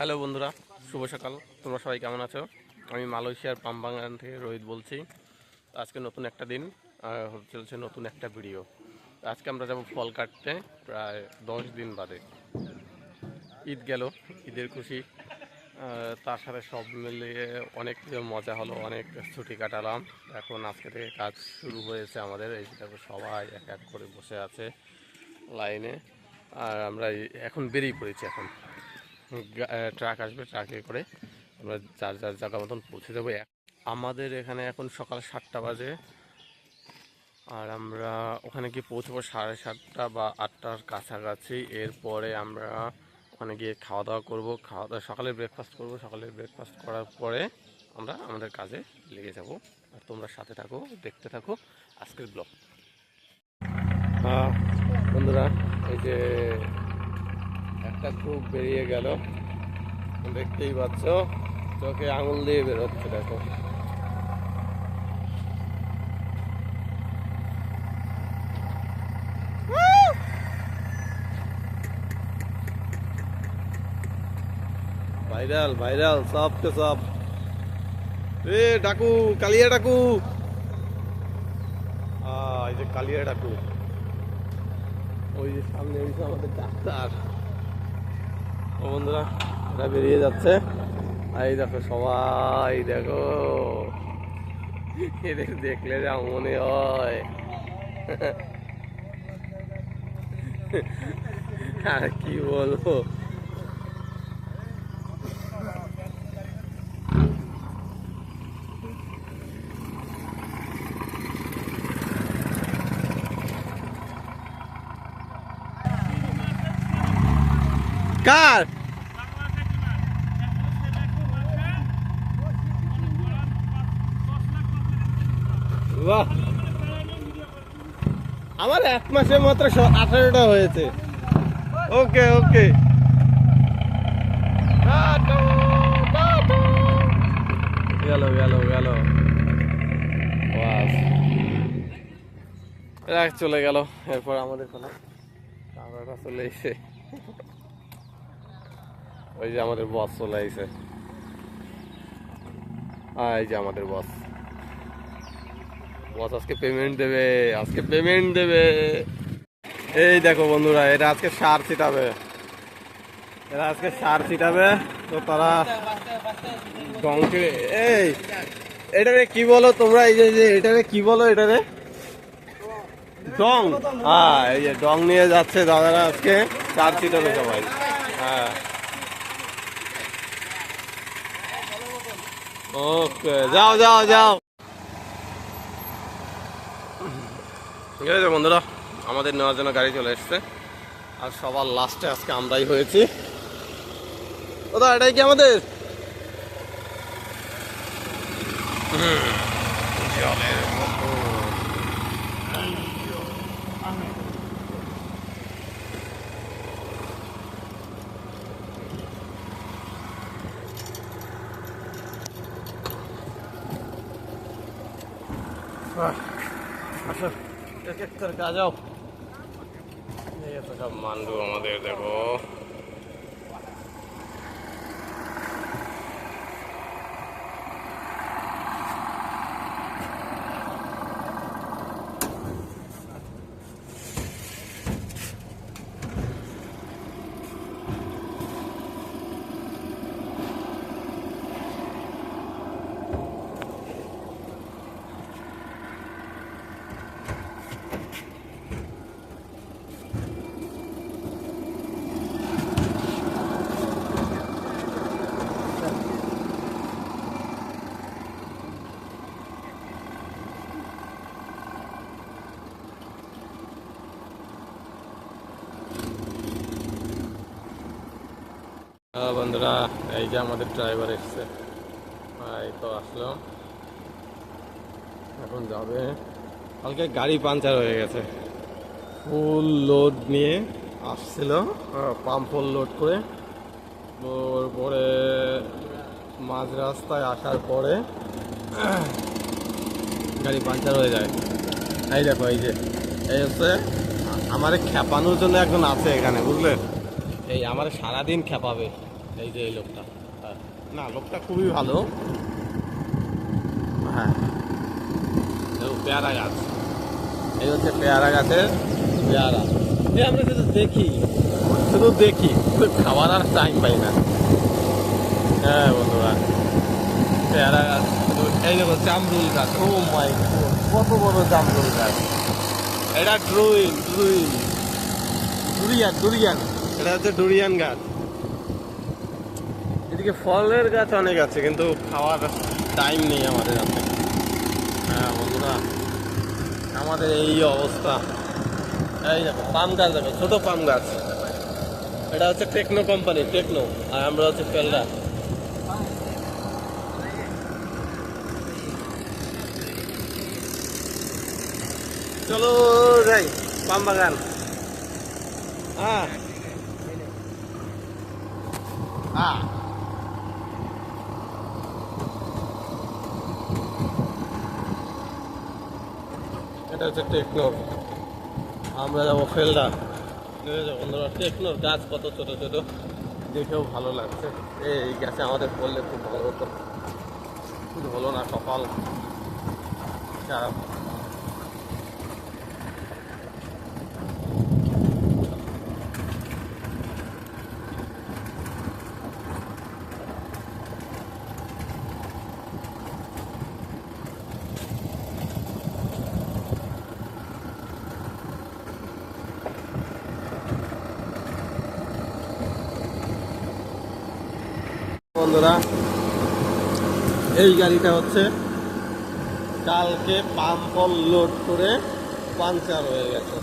Hello বন্ধুরা, শুভ সকাল। তোমরা সবাই কেমন আছো? আমি মালয়েশিয়ার পামবাগান থেকে রোহিত বলছি। আজকে নতুন একটা দিন চলছে নতুন একটা ভিডিও। আজকে আমরা যাব ফল কাটতে, প্রায় দশ দিন বাদে। ঈদ গেল, ঈদের খুশি। তার সাথে সব মিলিয়ে অনেক মজা হলো, অনেক ছুটি কাটালাম। এখন আজকে থেকে কাজ শুরু হয়েছে আমাদের, এই দেখো সবাই এক এক করে বসে আছে লাইনে। আর আমরা এখন বেরিয়ে পড়েছি এখন। ট্রাক আসবে ট্রাকে করে আমরা যার যার জায়গা মতন পৌঁছে যাব। আমাদের এখানে এখন সকাল সাতটা বাজে। আর আমরা ওখানে গিয়ে পৌঁছবো সাড়ে সাতটা বা আটটার কাছাকাছি। এরপরে আমরা ওখানে গিয়ে খাওয়া দাওয়া করব। খাওয়া দাওয়া সকালে ব্রেকফাস্ট করব। সকালে ব্রেকফাস্ট করার পরে আমরা আমাদের কাজে লেগে যাব। আর তোমরা সাথে থাকো, দেখতে থাকো আজকের ব্লগ বন্ধুরা, এই যে একটা খুব বেরিয়ে গেল। দেখতেই পাচ্ছ, চোখে আঙুল দিয়ে বেরোচ্ছে, দেখো। ভাইরাল ভাইরাল, সব কে সব। এ, ডাকু, কালিয়া ডাকু। এই যে কালিয়া ডাকু। ওই যে সামনে, ওই আমাদের ডাক্তার। বন্ধুরা বেরিয়ে যাচ্ছে। এই দেখো সবাই, দেখো। এদের দেখলে যা মনে হয়। আর কি বলব? কার? বাহ। আমার এক মাসে মাত্র আঠারোটা হয়েছে। ওকে ওকে। গেল গেল গেল। এরা চলে গেল। এরপর আমাদের কোনো চলে এসে ওই যে আমাদের বস চলে আইছে। এই যে আমাদের বস বস আজকে পেমেন্ট দেবে আজকে পেমেন্ট দেবে। এই দেখো বন্ধুরা এটা আজকে সার ছিটাবে। এরা আজকে সার ছিটাবে। তো তারা ডংকে এই এটারে কি বলো তোমরা? এই যে যে এটারে কি বলো এটারে ডং। হ্যাঁ এই যে ডং নিয়ে যাচ্ছে দাদারা আজকে। সার ছিটাবে সবাই। ওকে যাও যাও যাও। ঠিক আছে বন্ধুরা আমাদের নেওয়ার জন্য গাড়ি চলে এসছে। আর সবার লাস্টে আজকে আমরাই হয়েছি। দাদা এটাই কি আমাদের? হুম, জলের কাজ যাও এই তো সব দেখো হ্যাঁ বন্ধুরা, এই যে আমাদের ড্রাইভার এসছে। এই তো আসলো এখন যাবে। কালকে গাড়ি পাঞ্চার হয়ে গেছে। ফুল লোড নিয়ে আসছিল পাম্প ফুল লোড করে। ওর পরে মাঝ রাস্তায় আসার পরে গাড়ি পাঞ্চার হয়ে যায়। এই দেখো, এই যে, এই হচ্ছে, আমার খেপানোর জন্য একজন আছে এখানে, বুঝলে? এই আমার সারাদিন খেপাবে এই যে এই লোকটা। হ্যাঁ। না লোকটা খুবই ভালো। হ্যাঁ। পেয়ারা গাছ এই হচ্ছে পেয়ারা গাছের পেয়ারা। এই আমরা শুধু দেখি। শুধু দেখি। খাওয়ার আর টাইম পাই না। হ্যাঁ বন্ধুরা। পেয়ারা গাছ। এই দেখো জামরুল গাছ। ও মাই কত বড় জামরুল গাছ। এটা ড্রুইন ড্রুইন ডুরিয়ান ডুরিয়ান এটা হচ্ছে ডুরিয়ান গাছ। এদিকে ফলের গাছ অনেক আছে, কিন্তু খাওয়ার টাইম নেই আমাদের হাতে। হ্যাঁ বন্ধুরা, আমাদের এই অবস্থা। এই দেখো, পাম গাছ দেখো, ছোট পাম গাছ। এটা হচ্ছে টেকনো কোম্পানি, টেকনো, আর আমরা হচ্ছে পেলরা চলো যাই, পাম বাগান। হ্যাঁ হ্যাঁ এটা হচ্ছে টেকনোর। আমরা যাব ফেলদা বন্ধুরা, টেকনোর গাছ কত ছোট ছোট। দেখেও ভালো লাগছে। এই গাছে আমাদের পড়লে খুব ভালো হতো। কিন্তু হলো না কপাল খারাপ বন্ধুরা, এই গাড়িটা হচ্ছে কালকে পাম্পল লোড করে পাঞ্চার হয়ে গেছে।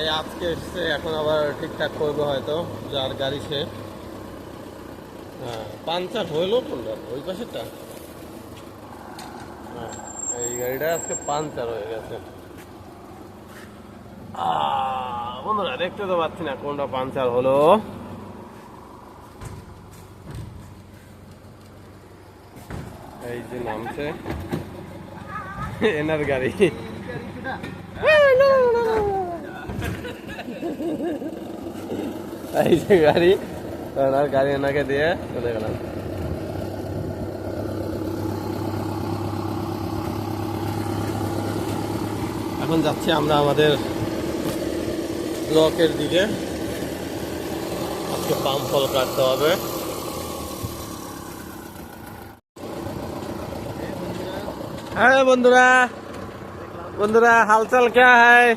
এই আজকে এসছে, এখন আবার ঠিকঠাক করবে হয়তো, যার গাড়ি সে। হ্যাঁ পাঞ্চার হইল কোনটা ওই পাশেরটা? হ্যাঁ এই গাড়িটা আজকে পাঞ্চার হয়ে গেছে। বন্ধুরা, দেখতে তো পাচ্ছি না কোনটা পাঞ্চার হলো। এই যে নামছে। এনার গাড়ি। এই যে গাড়ি ওনার গাড়ি এনাকে দিয়ে চলে গেলাম। এখন যাচ্ছি আমরা আমাদের ব্লকের দিকে। আজকে পাম্প ফল কাটতে হবে। হ্যাঁ বন্ধুরা বন্ধুরা, হালচাল কে হ্যাঁ?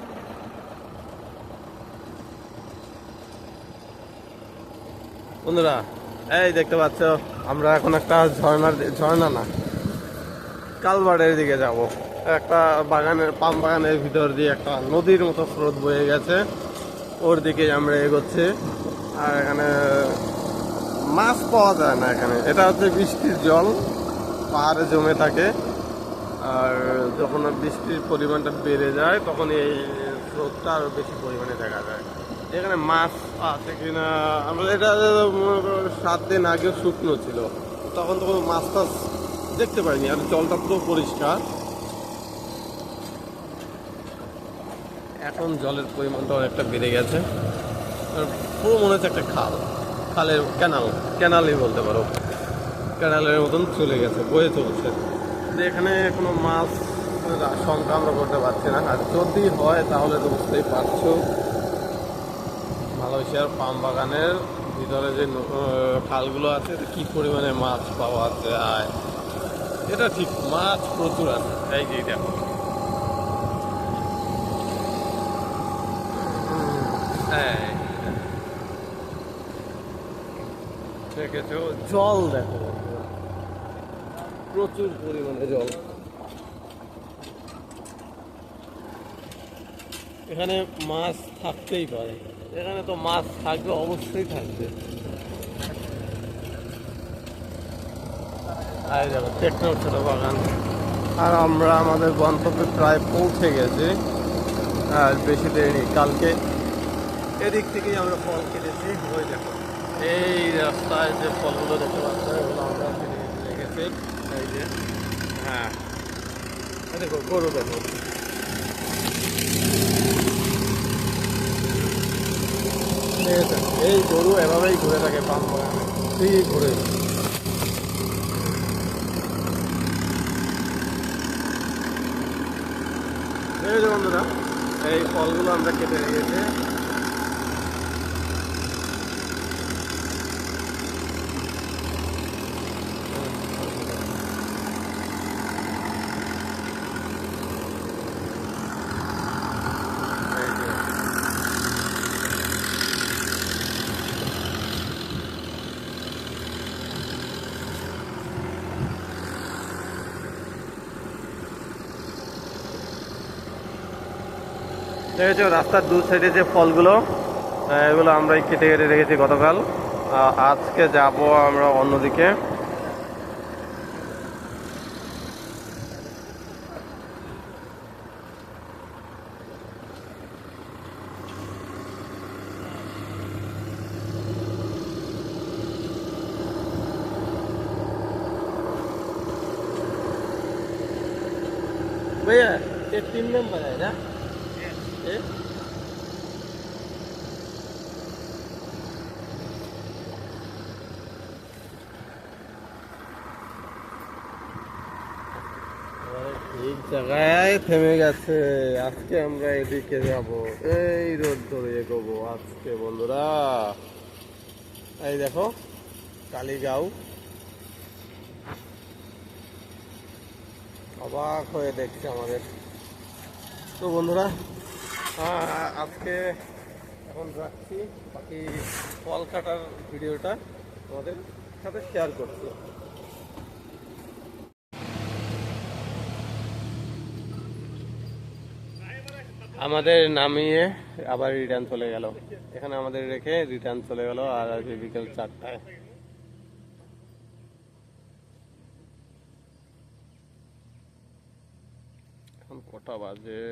বন্ধুরা, এই দেখতে পাচ্ছ, আমরা এখন একটা ঝর্ণার ঝর্ণা না, কালবাড়ের দিকে যাব। একটা বাগানের, পাম বাগানের ভিতর দিয়ে একটা নদীর মতো স্রোত বয়ে গেছে। ওর দিকে আমরা এগোচ্ছি, আর এখানে মাছ পাওয়া যায় না এখানে। এটা হচ্ছে বৃষ্টির জল, পাহাড়ে জমে থাকে। আর যখন বৃষ্টির পরিমাণটা বেড়ে যায়, তখন এই স্রোতটা আরও বেশি পরিমাণে দেখা যায়। এখানে মাছ আছে কিনা, আমরা এটা সাত দিন আগে শুকনো ছিল। তখন তো কোনো মাছ টাছ দেখতে পাইনি, আর জলটা পুরো পরিষ্কার। এখন জলের পরিমাণটা অনেকটা বেড়ে গেছে। পুরো মনে হচ্ছে একটা খাল। খালের ক্যানাল ক্যানালই বলতে পারো। ক্যানালের মতন চলে গেছে, বয়ে চলছে। কিন্তু এখানে কোনো মাছ সংখ্যা আমরা করতে পারছি না। আর যদি হয়, তাহলে তো বুঝতেই পারছ, মালয়েশিয়ার পাম বাগানের ভিতরে যে খালগুলো আছে কি পরিমাণে মাছ পাওয়া যায়। এটা ঠিক, মাছ প্রচুর আছে। এই যে দেখো। হ্যাঁ দেখেছ? জল দেখো। প্রচুর পরিমাণে জল। এখানে মাছ থাকতেই পারে। এখানে তো মাছ থাকবে অবশ্যই থাকবে। আর এই দেখো টেকনো ছোট বাগান। আর আমরা আমাদের গন্তব্যে প্রায় পৌঁছে গেছি। আর বেশি দেরি নেই কালকে এদিক থেকেই আমরা ফল কেটেছি। ওই দেখো। এই রাস্তায় যে ফলগুলো দেখতে পাচ্ছ এগুলো আমরা রেখেছি। এই যে হ্যাঁ দেখো গরু ঠিক এই গরু এভাবেই ঘুরে থাকে পাম বাগানে ভর্তি করে এই যে বন্ধুরা, এই ফলগুলো আমরা কেটে রেখেছি এই যে দেখেছো রাস্তার দু সাইডে যে ফলগুলো আহ, এগুলো আমরাই কেটে কেটে রেখেছি গতকাল আহ, আজকে যাব আমরা অন্যদিকে भैया ये तीन नंबर है ना থেমে গেছে। আজকে আমরা এদিকে যাব। এই রোড ধরে এগোবো আজকে, বন্ধুরা। এই দেখো, কালীগাঁও। অবাক হয়ে দেখছে আমাদের। তো বন্ধুরা আজকে এখন রাখছি বাকি ফল কাটার ভিডিওটা তোমাদের সাথে শেয়ার করছি। আমাদের নামিয়ে আবার রিটার্ন চলে গেল। এখানে আমাদের রেখে রিটার্ন চলে গেল আর আজকে বিকেল চারটায়। এখন কটা বাজে?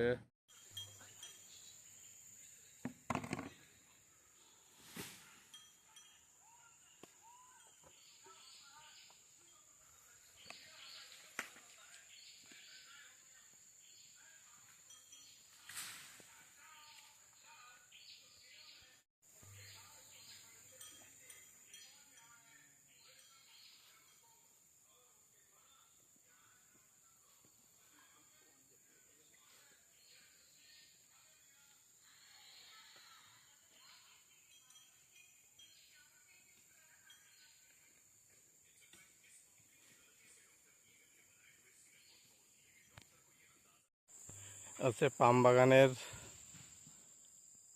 হচ্ছে পাম বাগানের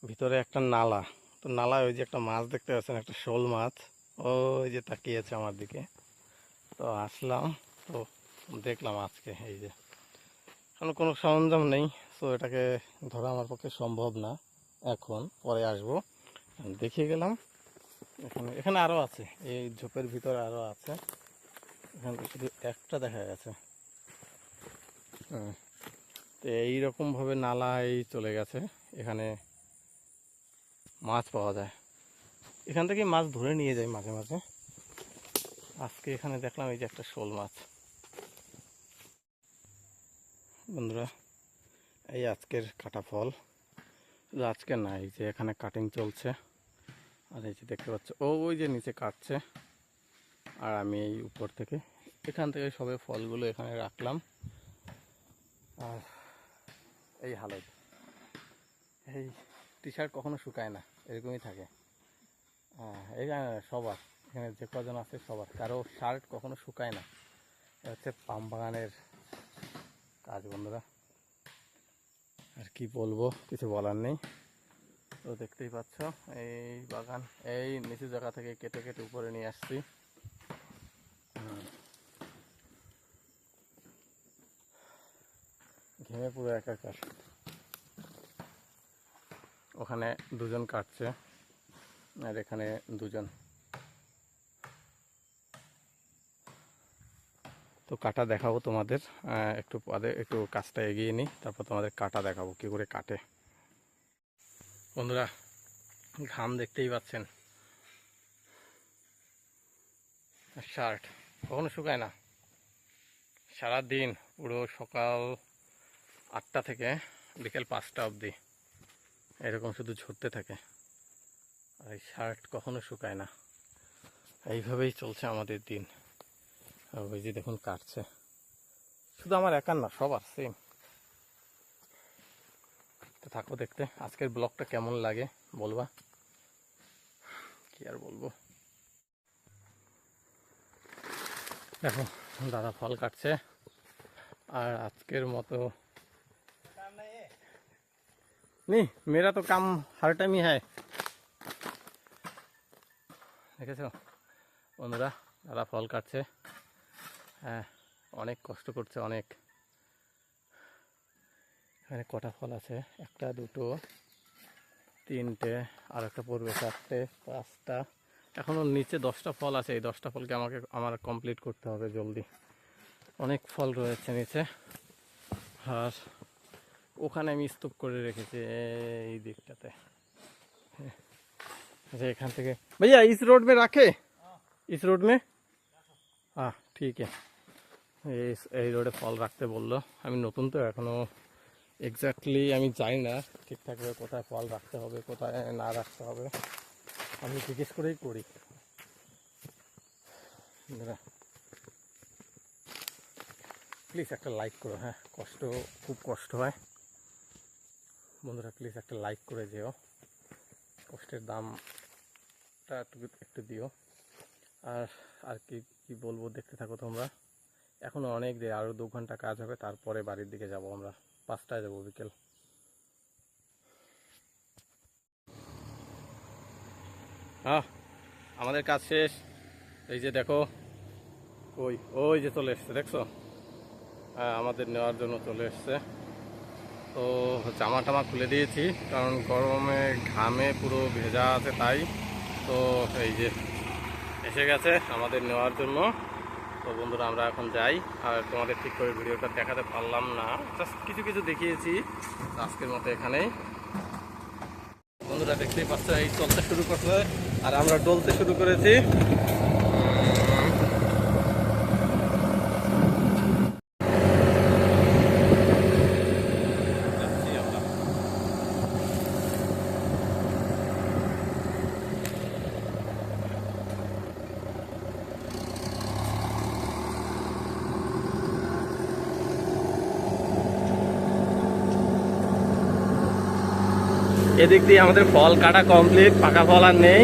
ভিতরে একটা নালা। তো নালায় ওই যে একটা মাছ দেখতে পাচ্ছেন, একটা শোল মাছ। ওই যে তাকিয়েছে আমার দিকে। তো আসলাম, তো দেখলাম আজকে এই যে। এখন কোনো সরঞ্জাম নেই, তো এটাকে ধরা আমার পক্ষে সম্ভব না। এখন, পরে আসব। দেখিয়ে গেলাম। এখানে এখানে আরও আছে, এই ঝোপের ভিতরে আরও আছে। এখানে শুধু একটা দেখা গেছে। হ্যাঁ তো এইরকমভাবে নালায় চলে গেছে। এখানে মাছ পাওয়া যায়। এখান থেকে মাছ ধরে নিয়ে যায় মাঝে মাঝে। আজকে এখানে দেখলাম এই যে একটা শোল মাছ। বন্ধুরা, এই আজকের কাটা ফল। আজকে না, এই যে এখানে কাটিং চলছে। আর এই যে দেখতে পাচ্ছ, ও ওই যে নিচে কাটছে। আর আমি এই উপর থেকে, এখান থেকে সবে ফলগুলো এখানে রাখলাম। আর এই হালত। এই টি শার্ট কখনো শুকায় না, এরকমই থাকে। হ্যাঁ এই সবার, এখানে যে কজন আছে সবার। কারও শার্ট কখনো শুকায় না। হচ্ছে পাম বাগানের কাজ, বন্ধুরা। আর কি বলব, কিছু বলার নেই। তো দেখতেই পাচ্ছ, এই বাগান, এই নিচু জায়গা থেকে কেটে কেটে উপরে নিয়ে আসছি। ঘেমে পুরো একাকার ওখানে দুজন কাটছে, আর এখানে দুজন। তো কাটা দেখাবো তোমাদের একটু পরে একটু কাজটা এগিয়ে নিই, তারপর তোমাদের কাটা দেখাবো, কী করে কাটে। বন্ধুরা, ঘাম দেখতেই পাচ্ছেন। শার্ট কখনো শুকায় না। সারাদিন পুরো সকাল আটটা থেকে বিকেল পাঁচটা অবধি এরকম শুধু ঝরতে থাকে। আর এই শার্ট কখনো শুকায় না। এইভাবেই চলছে আমাদের দিন। ওই যে দেখুন কাটছে। শুধু আমার একার না সবার সেম তো থাকো দেখতে, আজকের ব্লগটা কেমন লাগে বলবা? কি আর বলব? দেখো, দাদা ফল কাটছে। আর আজকের মতো নি মেরা তো কাম হার টাইমই হ্যায় দেখেছ? বন্ধুরা দাদা ফল কাটছে। হ্যাঁ অনেক কষ্ট করছে, অনেক। এখানে কটা ফল আছে? একটা, দুটো, তিনটে, আর একটা পড়বে চারটে, পাঁচটা। এখনও নিচে দশটা ফল আছে, এই দশটা ফলকে আমাকে, আমার কমপ্লিট করতে হবে জলদি। অনেক ফল রয়েছে নিচে। আর ওখানে আমি স্তূপ করে রেখেছি এই দিকটাতে अच्छा এখান থেকে भैया इस रोड में रखे इस रोड में हाँ ठीक है এই এই রোডে ফল রাখতে বললো আমি নতুন তো এখনো এক্স্যাক্টলি আমি জানি না ঠিকঠাকভাবে কোথায় ফল রাখতে হবে কোথায় না রাখতে হবে আমি জিজ্ঞেস করেই করি প্লিজ একটা লাইক করো হ্যাঁ কষ্ট খুব কষ্ট হয় বন্ধুরা প্লিজ একটা লাইক করে যেও কষ্টের দামটা একটু একটু দিও। আর আর কি কি বলব, দেখতে থাকো তোমরা। এখনও অনেক দেরি আরও দু ঘণ্টা কাজ হবে, তারপরে বাড়ির দিকে যাব আমরা। পাঁচটায় যাব বিকেল। হ্যাঁ আমাদের কাজ শেষ। এই যে দেখো ওই ওই যে চলে এসছে, দেখছ? হ্যাঁ আমাদের নেওয়ার জন্য চলে এসছে। তো জামা টামা খুলে দিয়েছি, কারণ গরমে ঘামে পুরো ভেজা আছে তাই। তো এই যে এসে গেছে আমাদের নেওয়ার জন্য। তো বন্ধুরা, আমরা এখন যাই। আর তোমাদের ঠিক করে ভিডিওটা দেখাতে পারলাম না। জাস্ট কিছু কিছু দেখিয়েছি আজকের মতো এখানেই। বন্ধুরা, দেখতেই পাচ্ছ, এই চলতে শুরু করছে। আর আমরা ডলতে শুরু করেছি যাচ্ছি আমরা এদিক দিয়ে আমাদের ফল কাটা কমপ্লিট পাকা ফল আর নেই।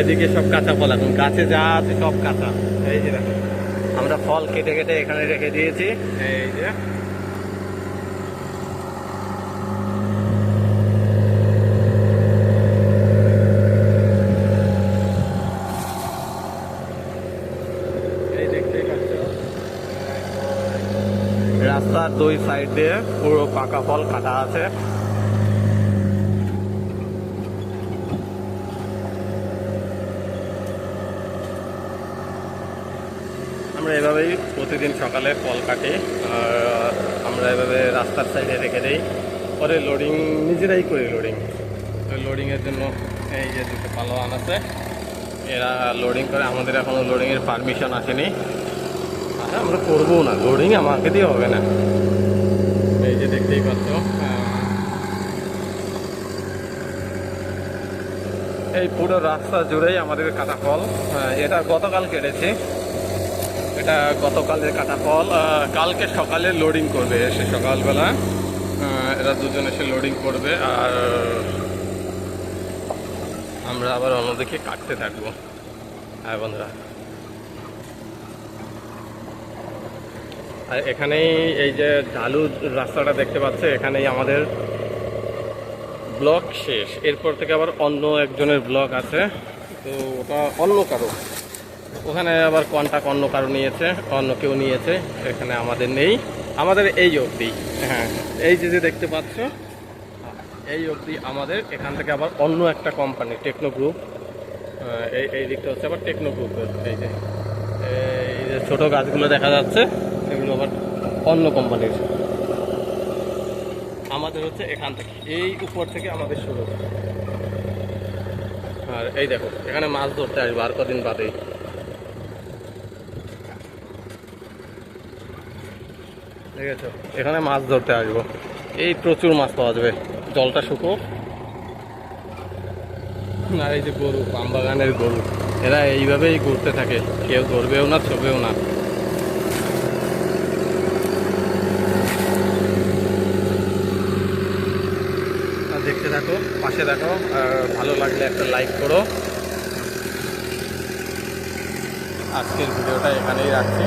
এদিকে সব কাঁচা ফল এখন। গাছে যা আছে সব কাঁচা। এই যে আমরা ফল কেটে কেটে এখানে রেখে দিয়েছি। এই যে। রাস্তার দুই সাইড দিয়ে পুরো পাকা ফল কাটা আছে আমরা এভাবেই প্রতিদিন সকালে ফল কাটি, আর আমরা এভাবে রাস্তার সাইডে রেখে দিই। পরে লোডিং নিজেরাই করি লোডিং তো লোডিংয়ের জন্য এই যে দুটো পালোয়ান আছে, এরা লোডিং করে। আমাদের এখনও লোডিংয়ের পারমিশন আসেনি। আর আমরা করব না লোডিং আমাকে দিয়ে হবে না। এই যে দেখতেই পাচ্ছ এই পুরো রাস্তা জুড়েই আমাদের কাটা ফল এটা গতকাল কেটেছি। এটা গতকালের কাটা ফল কালকে সকালে লোডিং করবে, এসে সকালবেলা এরা দুজন এসে লোডিং করবে, আর, আমরা আবার অন্যদিকে কাটতে থাকব। হ্যাঁ বন্ধুরা। আর এখানেই এই যে ঢালু রাস্তাটা দেখতে পাচ্ছে, এখানেই আমাদের ব্লক শেষ। এরপর থেকে আবার অন্য একজনের ব্লক আছে। তো ওটা অন্য কারও। ওখানে আবার কন্টাক্ট অন্য কারও নিয়েছে, অন্য কেউ নিয়েছে, এখানে আমাদের নেই। আমাদের এই অবধি হ্যাঁ এই যে যে দেখতে পাচ্ছ, এই অবধি আমাদের, এখান থেকে আবার অন্য একটা কোম্পানি টেকনো গ্রুপ এই এই দিকটা হচ্ছে আবার টেকনো গ্রুপ এই যে এই যে ছোটো গাছগুলো দেখা যাচ্ছে সেগুলো আবার অন্য কোম্পানির আমাদের হচ্ছে এখান থেকে, এই উপর থেকে আমাদের শুরু। আর এই দেখো, এখানে মাছ ধরতে আসব আর কদিন বাদেই। ঠিক আছে। এখানে মাছ ধরতে আসব। এই প্রচুর মাছ পাওয়া যাবে। জলটা শুকো। আর এই যে গরু পাম বাগানের গরু, এরা এইভাবেই ঘুরতে থাকে। কেউ ধরবেও না, ছবেও না। দেখতে থাকো, পাশে থাকো, আর ভালো লাগলে একটা লাইক করো। আজকের ভিডিওটা এখানেই রাখছি।